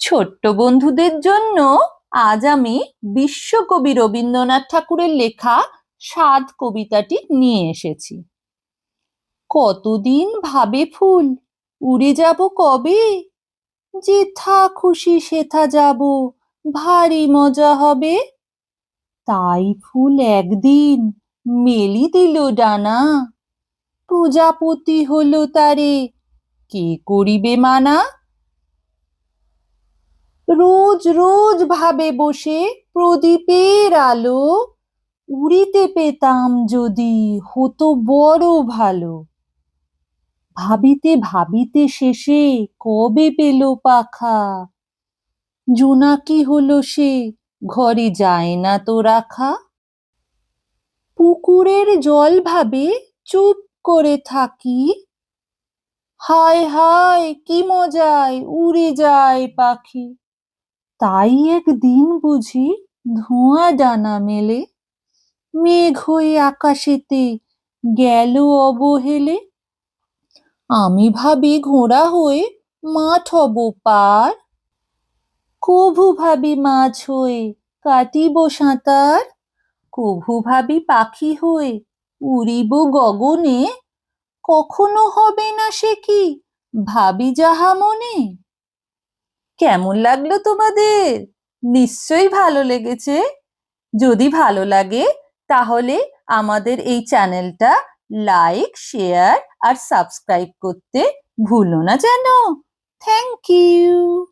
ছোট্ট বন্ধুদের জন্য আজ আমি বিশ্বকবি রবীন্দ্রনাথ ঠাকুরের লেখা সাত কবিতাটি নিয়ে এসেছি। কতদিন ভাবে ফুল, উড়ে যাব কবে? যেথা খুশি সেথা যাব, ভারী মজা হবে। তাই ফুল একদিন মেলি দিল ডানা, প্রজাপতি হলো তারে, কে করিবে মানা? রোজ রোজ ভাবে বসে প্রদীপের আলো। উড়িতে পেতাম যদি হতো বড় ভালো। ভাবিতে ভাবিতে শেষে কবে পেল পাখা? জোনাকি হলো সে, ঘরে যায় না তো রাখা। পুকুরের জল ভাবে চুপ করে থাকি। হায় হায়, কি মজায় উড়ে যায় পাখি। তাই একদিন বুঝি ধোঁয়া ডানা মেলে। মেঘ হয়ে আকাশেতে গেল অবহেলে। আমি ভাবি ঘোড়া হয়ে মাঠ হব পার। কভু ভাবি মাছ হয়ে কাটিব সাঁতার। কভু ভাবি পাখি হয়ে উড়িব গগনে। কখনো হবে না সে কি? ভাবি যাহা মনে। কেমন লাগল তোমাদের? নিশ্চয়ই ভালো লেগেছে। যদি ভালো লাগে, তাহলে আমাদের এই চ্যানেলটা লাইক, শেয়ার আর সাবস্ক্রাইব করতে ভুলো না যেন। Thank you.